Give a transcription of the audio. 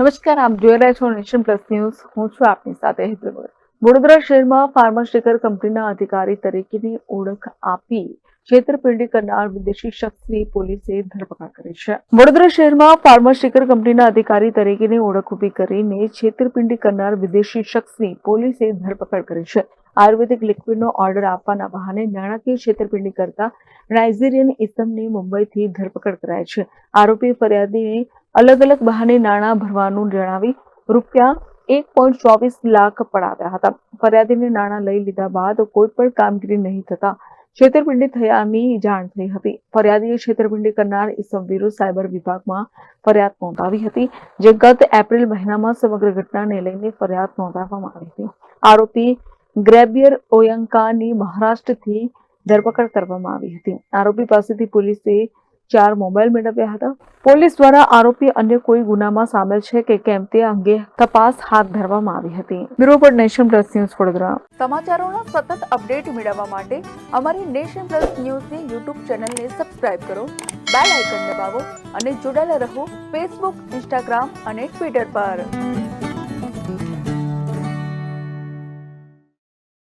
નમસ્કાર, આપ જોઈ રહ્યા છો નેશન પ્લસ ન્યૂઝ. હું છું આપની સાથે હેતલ. વડોદરા શહેરમાં ફાર્માસ્યુટિકલ કંપનીના અધિકારી તરીકેની ઓળખ આપી છેતરપિંડી કરનાર વિદેશી શખ્સની પોલીસે ધરપકડ કરી છે. વડોદરા શહેરમાં ફાર્માસ્યુટિકલ કંપનીના અધિકારી તરીકેની ઓળખ ઊભી કરીને છેતરપિંડી કરનાર વિદેશી શખ્સની પોલીસે ધરપકડ કરી છે. આયુર્વેદિક લિક્વિડનો ઓર્ડર આપવાના બહાને નાણાકીય છેતરપિંડી કરતા નાઇજીરિયન ઇસમની મુંબઈથી ધરપકડ કરાઈ છે. આરોપી ફરિયાદીને અલગ અલગ બહાને નાણાં ભરવાનું જણાવી રૂપિયા એક પોઈન્ટ ચોવીસ લાખ પડાવ્યા હતા. ફરિયાદીને નાણાં લઈ લીધા બાદ કોઈ પણ કામગીરી નહીં થતા છેતરપિંડી થયાની જાણ થઈ હતી. ફરિયાદીએ છેતરપિંડી કરનાર ઇસમ સાયબર વિભાગમાં ફરિયાદ નોંધાવી હતી, જે ગત એપ્રિલ મહિનામાં સમગ્ર ઘટનાને લઈને ફરિયાદ નોંધાવવામાં આવી હતી. આરોપી ગ્રેબિયર ઓયંકાની મહારાષ્ટ્રથી ધરપકડ કરવામાં આવી હતી. આરોપી પાસેથી પોલીસે ચાર મોબાઈલ મેળવ્યા હતા. પોલીસ દ્વારા આરોપી અન્ય કોઈ ગુનામાં સામેલ છે કે કેમ તે અંગે તપાસ હાથ ધરવામાં આવી હતી. બ્યુરો પર નેશન પ્લસ ન્યૂઝ વડોદરા. સમાચારોના સતત અપડેટ મેળવવા માટે અમારી નેશન પ્લસ ન્યૂઝની યુટ્યુબ ચેનલને સબસ્ક્રાઇબ કરો, બેલ આઇકન દબાવો અને જોડાયેલા રહો ફેસબુક, ઇન્સ્ટાગ્રામ અને ટ્વિટર પર.